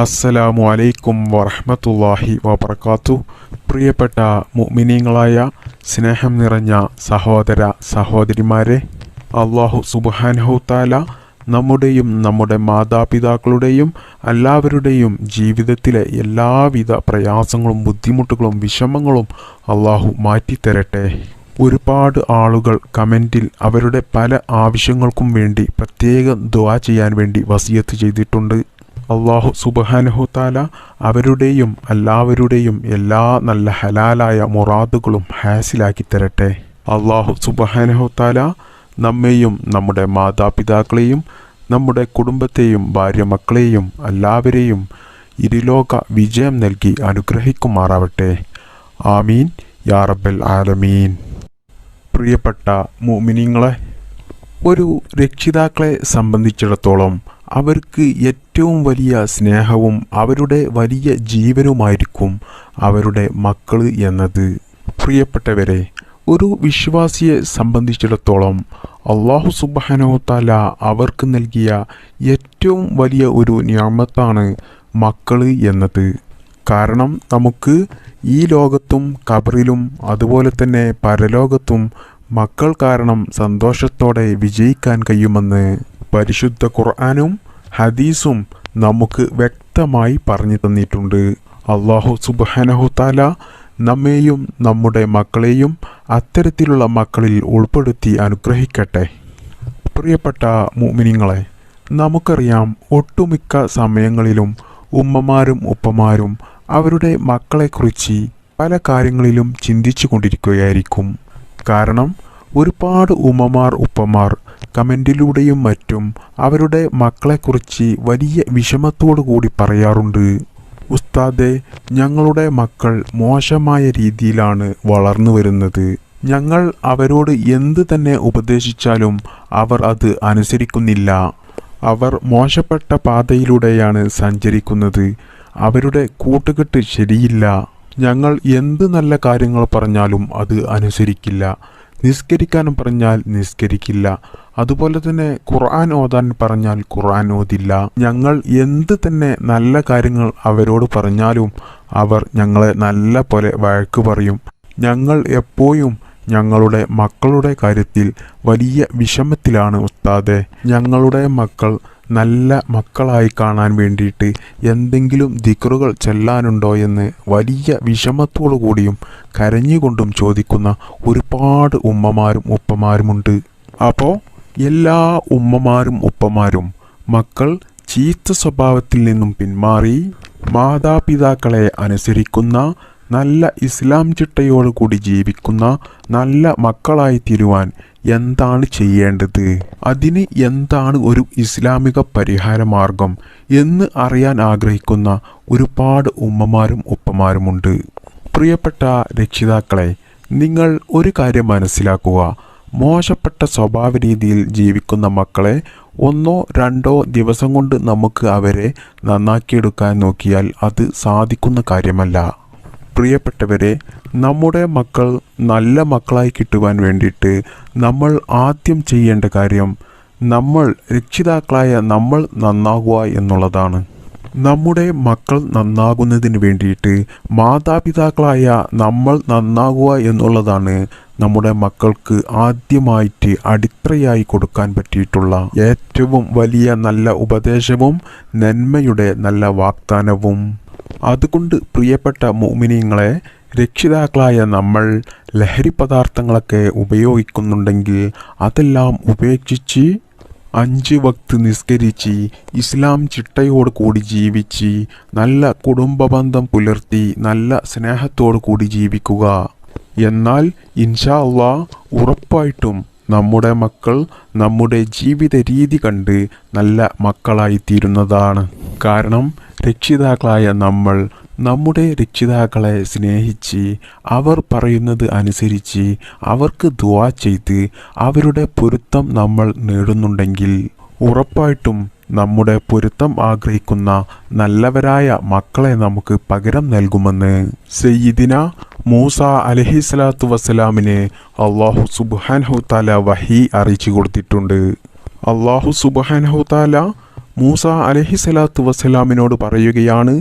അസ്സലാമു അലൈക്കും വറഹ്മത്തുള്ളാഹി വബർക്കാത്തു പ്രിയപ്പെട്ട മുഅ്മിനീങ്ങളായ സ്നേഹം നിറഞ്ഞ സഹോദര സഹോദരിമാരെ അള്ളാഹു സുബ്ഹാനഹു താല നമ്മുടെയും നമ്മുടെ മാതാപിതാക്കളുടെയും എല്ലാവരുടെയും ജീവിതത്തിലെ എല്ലാവിധ പ്രയാസങ്ങളും ബുദ്ധിമുട്ടുകളും വിഷമങ്ങളും അള്ളാഹു മാറ്റിത്തരട്ടെ. ഒരുപാട് ആളുകൾ കമന്റിൽ അവരുടെ പല ആവശ്യങ്ങൾക്കും വേണ്ടി പ്രത്യേകം ദുആ ചെയ്യാൻ വേണ്ടി വസിയത്ത് ചെയ്തിട്ടുണ്ട്. അള്ളാഹു സുബഹാനഹു താല അവരുടെയും എല്ലാവരുടെയും എല്ലാ നല്ല ഹലാലായ മുറാദുകളും ഹാസിലാക്കി തരട്ടെ. അള്ളാഹു സുബഹാനഹു താല നമ്മെയും നമ്മുടെ മാതാപിതാക്കളെയും നമ്മുടെ കുടുംബത്തെയും ഭാര്യ മക്കളെയും എല്ലാവരെയും ഇരുലോക വിജയം നൽകി അനുഗ്രഹിക്കുമാറാവട്ടെ. ആമീൻ. യാ റബ്ബൽ ആലമീൻ. പ്രിയപ്പെട്ട മുഅ്മിനീങ്ങളെ ഒരു രക്ഷിതാക്കളെ സംബന്ധിച്ചിടത്തോളം അവർക്ക് ഏറ്റവും വലിയ സ്നേഹവും അവരുടെ വലിയ ജീവനുമായിരിക്കും അവരുടെ മക്കൾ എന്നത്. പ്രിയപ്പെട്ടവരെ ഒരു വിശ്വാസിയെ സംബന്ധിച്ചിടത്തോളം അള്ളാഹു സുബാനോത്താല അവർക്ക് നൽകിയ ഏറ്റവും വലിയ ഒരു ഞാമത്താണ് മക്കൾ എന്നത്. കാരണം നമുക്ക് ഈ ലോകത്തും കബറിലും അതുപോലെ തന്നെ പരലോകത്തും മക്കൾ കാരണം സന്തോഷത്തോടെ വിജയിക്കാൻ കഴിയുമെന്ന് പരിശുദ്ധ ഖുർആാനും ഹദീസും നമുക്ക് വ്യക്തമായി പറഞ്ഞു തന്നിട്ടുണ്ട്. അള്ളാഹു സുബാനഹുത്താല നമ്മെയും നമ്മുടെ മക്കളെയും അത്തരത്തിലുള്ള മക്കളിൽ ഉൾപ്പെടുത്തി അനുഗ്രഹിക്കട്ടെ. പ്രിയപ്പെട്ട മുമിനിങ്ങളെ നമുക്കറിയാം ഒട്ടുമിക്ക സമയങ്ങളിലും ഉമ്മമാരും ഉപ്പമാരും അവരുടെ മക്കളെക്കുറിച്ച് പല കാര്യങ്ങളിലും ചിന്തിച്ചു കൊണ്ടിരിക്കുകയായിരിക്കും കാരണം ഒരുപാട് ഉമ്മമാർ ഉപ്പമാർ കമന്റിലൂടെയും മറ്റും അവരുടെ മക്കളെക്കുറിച്ച് വലിയ വിഷമത്തോടു കൂടി പറയാറുണ്ട്. ഉസ്താദെ ഞങ്ങളുടെ മക്കൾ മോശമായ രീതിയിലാണ് വളർന്നു വരുന്നത്. ഞങ്ങൾ അവരോട് എന്ത് തന്നെ ഉപദേശിച്ചാലും അവർ അത് അനുസരിക്കുന്നില്ല. അവർ മോശപ്പെട്ട പാതയിലൂടെയാണ് സഞ്ചരിക്കുന്നത്. അവരുടെ കൂട്ടുകെട്ട് ശരിയില്ല. ഞങ്ങൾ എന്ത് നല്ല കാര്യങ്ങൾ പറഞ്ഞാലും അത് അനുസരിക്കില്ല. നിസ്കരിക്കാനും പറഞ്ഞാൽ നിസ്കരിക്കില്ല. അതുപോലെ തന്നെ ഖുർആൻ ഓതാൻ പറഞ്ഞാൽ ഖുർആൻ ഓതില്ല. ഞങ്ങൾ എന്ത് തന്നെ നല്ല കാര്യങ്ങൾ അവരോട് പറഞ്ഞാലും അവർ ഞങ്ങളെ നല്ല പോലെ വഴക്ക് പറയും. ഞങ്ങൾ എപ്പോഴും ഞങ്ങളുടെ മക്കളുടെ കാര്യത്തിൽ വലിയ വിഷമത്തിലാണ് ഉസ്താദെ. ഞങ്ങളുടെ മക്കൾ നല്ല മക്കളായി കാണാൻ വേണ്ടിയിട്ട് എന്തെങ്കിലും ദിക്റുകൾ ചെല്ലാനുണ്ടോ എന്ന് വലിയ വിഷമത്തോടു കൂടിയും കരഞ്ഞുകൊണ്ടും ചോദിക്കുന്ന ഒരുപാട് ഉമ്മമാരും ഉപ്പമാരുമുണ്ട്. അപ്പോൾ എല്ലാ ഉമ്മമാരും ഉപ്പമാരും മക്കൾ ചീത്ത സ്വഭാവത്തിൽ നിന്നും പിന്മാറി മാതാപിതാക്കളെ അനുസരിക്കുന്ന നല്ല ഇസ്ലാം ചിട്ടയോടുകൂടി ജീവിക്കുന്ന നല്ല മക്കളായി തീരുവാൻ എന്താണ് ചെയ്യേണ്ടത്? അതിന് എന്താണ് ഒരു ഇസ്ലാമിക പരിഹാര മാർഗം എന്ന് അറിയാൻ ആഗ്രഹിക്കുന്ന ഒരുപാട് ഉമ്മമാരും ഉപ്പമാരുമുണ്ട്. പ്രിയപ്പെട്ട രക്ഷിതാക്കളെ നിങ്ങൾ ഒരു കാര്യം മനസ്സിലാക്കുക. മോശപ്പെട്ട സ്വഭാവ രീതിയിൽ ജീവിക്കുന്ന മക്കളെ ഒന്നോ രണ്ടോ ദിവസം കൊണ്ട് നമുക്ക് അവരെ നന്നാക്കിയെടുക്കാൻ നോക്കിയാൽ അത് സാധിക്കുന്ന കാര്യമല്ല. പ്രിയപ്പെട്ടവരെ നമ്മുടെ മക്കൾ നല്ല മക്കളായി കിട്ടുവാൻ വേണ്ടിയിട്ട് നമ്മൾ ആദ്യം ചെയ്യേണ്ട കാര്യം നമ്മൾ രക്ഷിതാക്കളായ നമ്മൾ നന്നാകുക എന്നുള്ളതാണ്. നമ്മുടെ മക്കൾ നന്നാകുന്നതിന് വേണ്ടിയിട്ട് മാതാപിതാക്കളായ നമ്മൾ നന്നാകുക എന്നുള്ളതാണ് നമ്മുടെ മക്കൾക്ക് ആദ്യമായിട്ട് അടിത്തറയായി കൊടുക്കാൻ പറ്റിയിട്ടുള്ള ഏറ്റവും വലിയ നല്ല ഉപദേശവും നന്മയുടെ നല്ല വാഗ്ദാനവും. അതുകൊണ്ട് പ്രിയപ്പെട്ട മോമിനിയങ്ങളെ രക്ഷിതാക്കളായ നമ്മൾ ലഹരി പദാർത്ഥങ്ങളൊക്കെ ഉപയോഗിക്കുന്നുണ്ടെങ്കിൽ അതെല്ലാം ഉപേക്ഷിച്ച് അഞ്ച് വക്ത് നിസ്കരിച്ച് ഇസ്ലാം ചിട്ടയോട് കൂടി ജീവിച്ച് നല്ല കുടുംബ ബന്ധം പുലർത്തി നല്ല സ്നേഹത്തോടു കൂടി ജീവിക്കുക. എന്നാൽ ഇൻഷാ അള്ളാ ഉറപ്പായിട്ടും നമ്മുടെ മക്കൾ നമ്മുടെ ജീവിത രീതി കണ്ട് നല്ല മക്കളായിത്തീരുന്നതാണ്. കാരണം രക്ഷിതാക്കളായ നമ്മൾ നമ്മുടെ രക്ഷിതാക്കളെ സ്നേഹിച്ച് അവർ പറയുന്നത് അനുസരിച്ച് അവർക്ക് ദുവാ ചെയ്ത് അവരുടെ പൊരുത്തം നമ്മൾ നേടുന്നുണ്ടെങ്കിൽ ഉറപ്പായിട്ടും നമ്മുടെ പൊരുത്തം ആഗ്രഹിക്കുന്ന നല്ലവരായ മക്കളെ നമുക്ക് പകരം നൽകുമെന്ന് സയ്യിദിന മൂസ അലഹിസ്ലാത്തു വസ്സലാമിന് അള്ളാഹു സുബാൻഹു താല വഹി അറിയിച്ചു കൊടുത്തിട്ടുണ്ട്. അള്ളാഹു സുബാൻഹു താല മൂസ അലഹിസലാത്തു വസ്സലാമിനോട് പറയുകയാണ്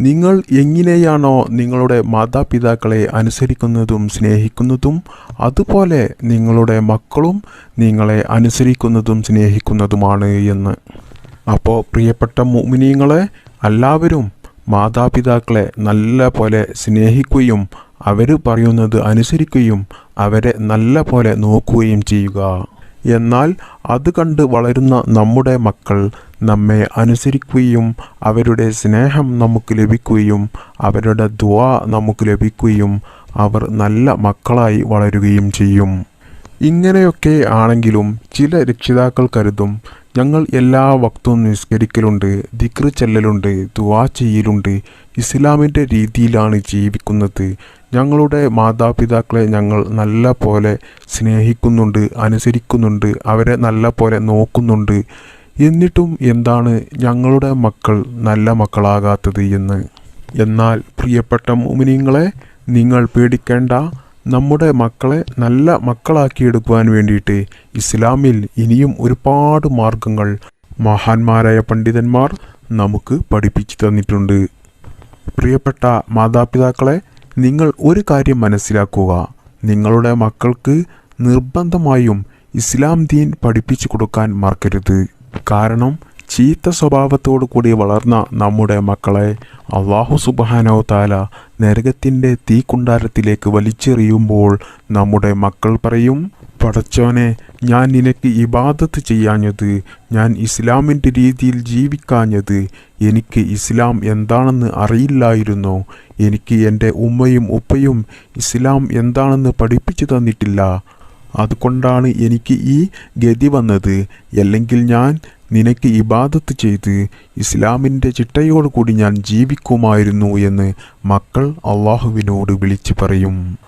നിങ്ങൾ എങ്ങനെയാണോ നിങ്ങളുടെ മാതാപിതാക്കളെ അനുസരിക്കുന്നതും സ്നേഹിക്കുന്നതും അതുപോലെ നിങ്ങളുടെ മക്കളും നിങ്ങളെ അനുസരിക്കുന്നതും സ്നേഹിക്കുന്നതുമാണ് എന്ന്. അപ്പോൾ പ്രിയപ്പെട്ട മുമിനീങ്ങളെ എല്ലാവരും മാതാപിതാക്കളെ നല്ല പോലെ സ്നേഹിക്കുകയും അവർ പറയുന്നത് അനുസരിക്കുകയും അവരെ നല്ല പോലെ നോക്കുകയും ചെയ്യുക. എന്നാൽ അത് കണ്ട് വളരുന്ന നമ്മുടെ മക്കൾ നമ്മെ അനുസരിക്കുകയും അവരുടെ സ്നേഹം നമുക്ക് ലഭിക്കുകയും അവരുടെ ദ്വാ നമുക്ക് ലഭിക്കുകയും അവർ നല്ല മക്കളായി വളരുകയും ചെയ്യും. ഇങ്ങനെയൊക്കെ ആണെങ്കിലും ചില രക്ഷിതാക്കൾ കരുതും ഞങ്ങൾ എല്ലാ വക്തവും നിസ്കരിക്കലുണ്ട് ദിക്ർ ചെല്ലലുണ്ട് ദുവാ ചെയ്യലുണ്ട് ഇസ്ലാമിന്റെ രീതിയിലാണ് ജീവിക്കുന്നത് ഞങ്ങളുടെ മാതാപിതാക്കളെ ഞങ്ങൾ നല്ല പോലെ സ്നേഹിക്കുന്നുണ്ട് അനുസരിക്കുന്നുണ്ട് അവരെ നല്ല പോലെ നോക്കുന്നുണ്ട്. എന്നിട്ടും എന്താണ് ഞങ്ങളുടെ മക്കൾ നല്ല മക്കളാകാത്തത് എന്ന്? എന്നാൽ പ്രിയപ്പെട്ട മുമിനിങ്ങളെ നിങ്ങൾ പേടിക്കേണ്ട. നമ്മുടെ മക്കളെ നല്ല മക്കളാക്കിയെടുക്കുവാൻ വേണ്ടിയിട്ട് ഇസ്ലാമിൽ ഇനിയും ഒരുപാട് മാർഗങ്ങൾ മഹാന്മാരായ പണ്ഡിതന്മാർ നമുക്ക് പഠിപ്പിച്ചു തന്നിട്ടുണ്ട്. പ്രിയപ്പെട്ട മാതാപിതാക്കളെ നിങ്ങൾ ഒരു കാര്യം മനസ്സിലാക്കുക. നിങ്ങളുടെ മക്കൾക്ക് നിർബന്ധമായും ഇസ്ലാം ദീൻ പഠിപ്പിച്ചു കൊടുക്കാൻ മറക്കരുത്. കാരണം ചീത്ത സ്വഭാവത്തോടു കൂടി വളർന്ന നമ്മുടെ മക്കളെ അള്ളാഹു സുബാനോ താല നരകത്തിന്റെ തീക്കുണ്ടാരത്തിലേക്ക് വലിച്ചെറിയുമ്പോൾ നമ്മുടെ മക്കൾ പറയും പടച്ചോനെ ഞാൻ നിനക്ക് ഇബാദത്ത് ചെയ്യാഞ്ഞത് ഞാൻ ഇസ്ലാമിന്റെ രീതിയിൽ ജീവിക്കാഞ്ഞത്. എനിക്ക് ഇസ്ലാം എന്താണെന്ന് അറിയില്ലായിരുന്നു. എനിക്ക് എന്റെ ഉമ്മയും ഉപ്പയും ഇസ്ലാം എന്താണെന്ന് പഠിപ്പിച്ചു തന്നിട്ടില്ല. അതുകൊണ്ടാണ് എനിക്ക് ഈ ഗതി വന്നത്. അല്ലെങ്കിൽ ഞാൻ നിനക്ക് ഇബാദത്ത് ചെയ്ത് ഇസ്ലാമിന്റെ ചിട്ടയോടുകൂടി ഞാൻ ജീവിക്കുമായിരുന്നു എന്ന് മക്കൾ അള്ളാഹുവിനോട് വിളിച്ചു പറയും.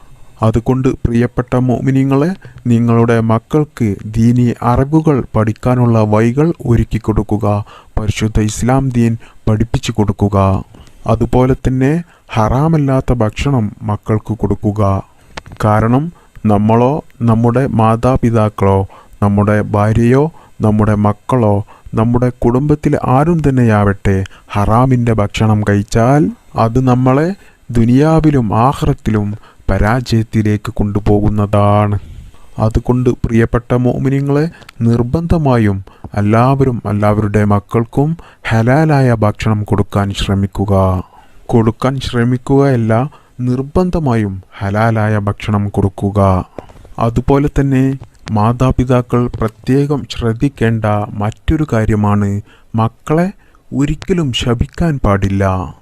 അതുകൊണ്ട് പ്രിയപ്പെട്ട മോമിനിങ്ങളെ നിങ്ങളുടെ മക്കൾക്ക് ദീനി അറിവുകൾ പഠിക്കാനുള്ള വഴികൾ ഒരുക്കി കൊടുക്കുക. പരിശുദ്ധ ഇസ്ലാം ദീൻ പഠിപ്പിച്ചു കൊടുക്കുക. അതുപോലെ തന്നെ ഹറാമല്ലാത്ത ഭക്ഷണം മക്കൾക്ക് കൊടുക്കുക. കാരണം നമ്മളോ നമ്മുടെ മാതാപിതാക്കളോ നമ്മുടെ ഭാര്യയോ നമ്മുടെ മക്കളോ നമ്മുടെ കുടുംബത്തിൽ ആരും തന്നെയാവട്ടെ ഹറാമിന്റെ ഭക്ഷണം കഴിച്ചാൽ അത് നമ്മളെ ദുനിയാവിലും ആഹ്റത്തിലും പരാജയത്തിലേക്ക് കൊണ്ടുപോകുന്നതാണ്. അതുകൊണ്ട് പ്രിയപ്പെട്ട മോമിനിങ്ങളെ നിർബന്ധമായും എല്ലാവരും എല്ലാവരുടെ മക്കൾക്കും ഹലാലായ ഭക്ഷണം കൊടുക്കാൻ ശ്രമിക്കുക. കൊടുക്കാൻ ശ്രമിക്കുകയല്ല നിർബന്ധമായും ഹലാലായ ഭക്ഷണം കൊടുക്കുക. അതുപോലെ തന്നെ മാതാപിതാക്കൾ പ്രത്യേകം ശ്രദ്ധിക്കേണ്ട മറ്റൊരു കാര്യമാണ് മക്കളെ ഒരിക്കലും ശപിക്കാൻ പാടില്ല.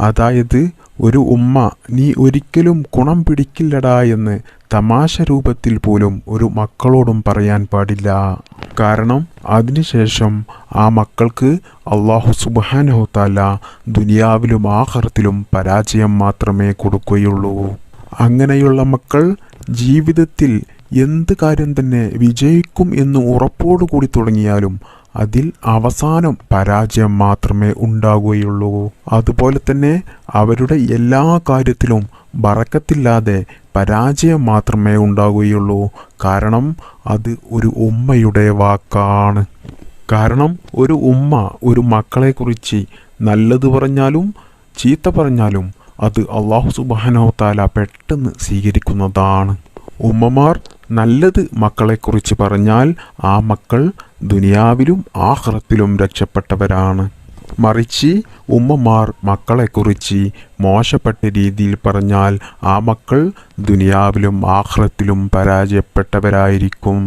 അതായത് ഒരു ഉമ്മ നീ ഒരിക്കലും കുണം പിടിക്കില്ലടാ എന്ന് തമാശ രൂപത്തിൽ പോലും ഒരു മക്കളോടും പറയാൻ പാടില്ല. കാരണം അതിനുശേഷം ആ മക്കൾക്ക് അള്ളാഹു സുബാനഹുത്താല ദുനിയാവിലും ആഹർത്തിലും പരാജയം മാത്രമേ കൊടുക്കുകയുള്ളൂ. അങ്ങനെയുള്ള മക്കൾ ജീവിതത്തിൽ എന്ത് കാര്യം തന്നെ വിജയിക്കും എന്ന് ഉറപ്പോടുകൂടി തുടങ്ങിയാലും അതിൽ അവസാനം പരാജയം മാത്രമേ ഉണ്ടാകുകയുള്ളൂ അതുപോലെ തന്നെ അവരുടെ എല്ലാ കാര്യത്തിലും ബറക്കത്തില്ലാതെ പരാജയം മാത്രമേ ഉണ്ടാകുകയുള്ളൂ കാരണം അത് ഒരു ഉമ്മയുടെ വാക്കാണ്. കാരണം ഒരു ഉമ്മ ഒരു മക്കളെക്കുറിച്ച് നല്ലത് പറഞ്ഞാലും ചീത്ത പറഞ്ഞാലും അത് അള്ളാഹു സുബാനോ താല പെട്ടെന്ന് സ്വീകരിക്കുന്നതാണ്. ഉമ്മമാർ നല്ലത് മക്കളെക്കുറിച്ച് പറഞ്ഞാൽ ആ മക്കൾ ദുനിയാവിലും ആഹ്റത്തിലും രക്ഷപ്പെട്ടവരാണ്. മറിച്ച് ഉമ്മമാർ മക്കളെക്കുറിച്ച് മോശപ്പെട്ട രീതിയിൽ പറഞ്ഞാൽ ആ മക്കൾ ദുനിയാവിലും ആഹ്റത്തിലും പരാജയപ്പെട്ടവരായിരിക്കും.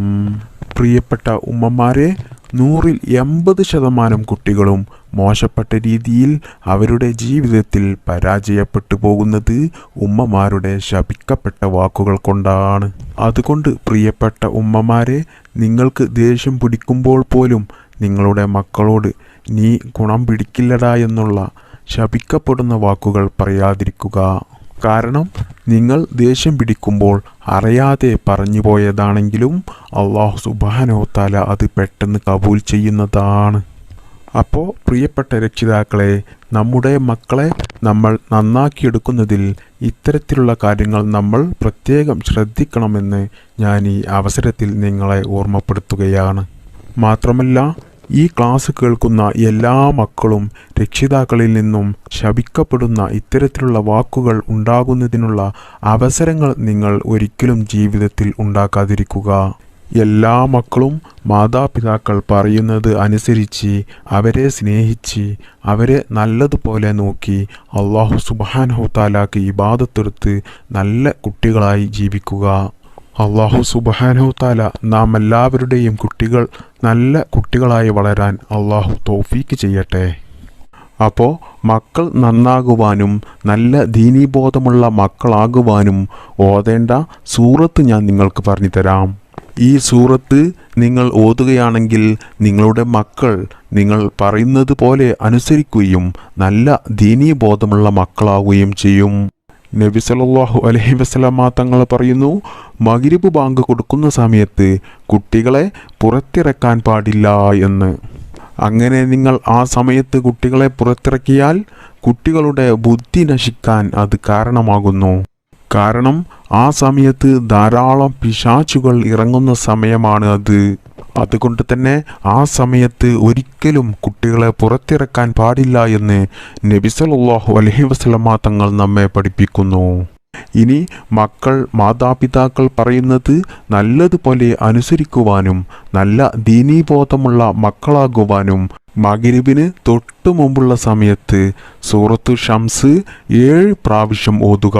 പ്രിയപ്പെട്ട ഉമ്മമാരെ നൂറിൽ എൺപത് ശതമാനം കുട്ടികളും മോശപ്പെട്ട രീതിയിൽ അവരുടെ ജീവിതത്തിൽ പരാജയപ്പെട്ടു പോകുന്നത് ഉമ്മമാരുടെ ശപിക്കപ്പെട്ട വാക്കുകൾ കൊണ്ടാണ്. അതുകൊണ്ട് പ്രിയപ്പെട്ട ഉമ്മമാരെ നിങ്ങൾക്ക് ദേഷ്യം പിടിക്കുമ്പോൾ പോലും നിങ്ങളുടെ മക്കളോട് നീ ഗുണം പിടിക്കില്ലടാ എന്നുള്ള ശപിക്കപ്പെടുന്ന വാക്കുകൾ പറയാതിരിക്കുക. കാരണം നിങ്ങൾ ദേഷ്യം പിടിക്കുമ്പോൾ അറിയാതെ പറഞ്ഞു പോയതാണെങ്കിലും അള്ളാഹു സുബാനോത്താല അത് പെട്ടെന്ന് കബൂൽ ചെയ്യുന്നതാണ്. അപ്പോൾ പ്രിയപ്പെട്ട രക്ഷിതാക്കളെ നമ്മുടെ മക്കളെ നമ്മൾ നന്നാക്കിയെടുക്കുന്നതിൽ ഇത്തരത്തിലുള്ള കാര്യങ്ങൾ നമ്മൾ പ്രത്യേകം ശ്രദ്ധിക്കണമെന്ന് ഞാൻ ഈ അവസരത്തിൽ നിങ്ങളെ ഓർമ്മപ്പെടുത്തുകയാണ്. മാത്രമല്ല ഈ ക്ലാസ് കേൾക്കുന്ന എല്ലാ മക്കളും രക്ഷിതാക്കളിൽ നിന്നും ശപിക്കപ്പെടുന്ന ഇത്തരത്തിലുള്ള വാക്കുകൾ ഉണ്ടാകുന്നതിനുള്ള അവസരങ്ങൾ നിങ്ങൾ ഒരിക്കലും ജീവിതത്തിൽ ഉണ്ടാക്കാതിരിക്കുക. എല്ലാ മക്കളും മാതാപിതാക്കൾ പറയുന്നത് അനുസരിച്ച് അവരെ സ്നേഹിച്ച് അവരെ നല്ലതുപോലെ നോക്കി അള്ളാഹു സുബാനഹുത്താലാക്ക് ഇബാദത്തെടുത്ത് നല്ല കുട്ടികളായി ജീവിക്കുക. അള്ളാഹു സുബാനഹുത്താല നാം എല്ലാവരുടെയും കുട്ടികൾ നല്ല കുട്ടികളായി വളരാൻ അള്ളാഹു തോഫീക്ക് ചെയ്യട്ടെ. അപ്പോൾ മക്കൾ നന്നാകുവാനും നല്ല ദീനീബോധമുള്ള മക്കളാകുവാനും ഓതേണ്ട സൂറത്ത് ഞാൻ നിങ്ങൾക്ക് പറഞ്ഞു തരാം. ഈ സൂറത്ത് നിങ്ങൾ ഓതുകയാണെങ്കിൽ നിങ്ങളുടെ മക്കൾ നിങ്ങൾ പറയുന്നത് പോലെ അനുസരിക്കുകയും നല്ല ദീനീബോധമുള്ള മക്കളാവുകയും ചെയ്യും. നബി സല്ലല്ലാഹു അലഹി വസ്ലാമ തങ്ങൾ പറയുന്നു മഗ്രിബ് ബാങ്ക് കൊടുക്കുന്ന സമയത്ത് കുട്ടികളെ പുറത്തിറക്കാൻ പാടില്ല എന്ന്. അങ്ങനെ നിങ്ങൾ ആ സമയത്ത് കുട്ടികളെ പുറത്തിറക്കിയാൽ കുട്ടികളുടെ ബുദ്ധി നശിക്കാൻ അത് കാരണമാകുന്നു. കാരണം ആ സമയത്ത് ധാരാളം പിശാചുകൾ ഇറങ്ങുന്ന സമയമാണ് അത് അതുകൊണ്ട് തന്നെ ആ സമയത്ത് ഒരിക്കലും കുട്ടികളെ പുറത്തിറക്കാൻ പാടില്ല എന്ന് നബി അലഹി വസല്ലമ തങ്ങൾ നമ്മെ പഠിപ്പിക്കുന്നു. ഇനി മക്കൾ മാതാപിതാക്കൾ പറയുന്നത് നല്ലതുപോലെ അനുസരിക്കുവാനും നല്ല ദീനീബോധമുള്ള മക്കളാകുവാനും മകരിബിന് തൊട്ടു മുമ്പുള്ള സമയത്ത് സൂറത്തു ഷംസ് ഏഴ് പ്രാവശ്യം ഓതുക.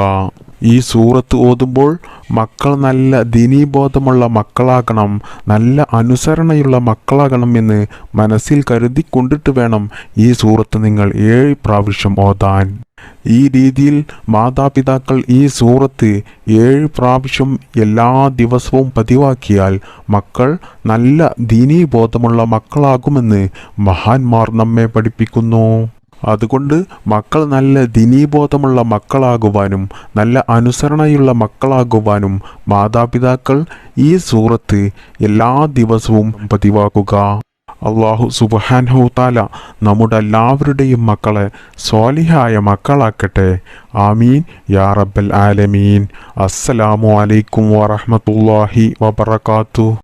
ഈ സൂറത്ത് ഓതുമ്പോൾ മക്കൾ നല്ല ദിനീബോധമുള്ള മക്കളാകണം നല്ല അനുസരണയുള്ള മക്കളാകണം എന്ന് മനസ്സിൽ കരുതി കൊണ്ടിട്ട് വേണം ഈ സൂറത്ത് നിങ്ങൾ ഏഴ് പ്രാവശ്യം ഓതാൻ. ഈ രീതിയിൽ മാതാപിതാക്കൾ ഈ സൂറത്ത് ഏഴ് പ്രാവശ്യം എല്ലാ ദിവസവും പതിവാക്കിയാൽ മക്കൾ നല്ല ദീനീബോധമുള്ള മക്കളാകുമെന്ന് മഹാന്മാർ നമ്മെ പഠിപ്പിക്കുന്നു. അതുകൊണ്ട് മക്കൾ നല്ല ദിനീബോധമുള്ള മക്കളാകുവാനും നല്ല അനുസരണയുള്ള മക്കളാകുവാനും മാതാപിതാക്കൾ ഈ സൂറത്ത് എല്ലാ ദിവസവും പതിവാക്കുക. അള്ളാഹു സുബാൻഹു താല നമ്മുടെ എല്ലാവരുടെയും മക്കളെ സ്വാലിഹായ മക്കളാക്കട്ടെ. ആമീൻ. യാ റബ്ബൽ ആലമീൻ. അസ്സലാമു അലൈക്കും വറഹ്മത്തുള്ളാഹി വബറകാതുഹു.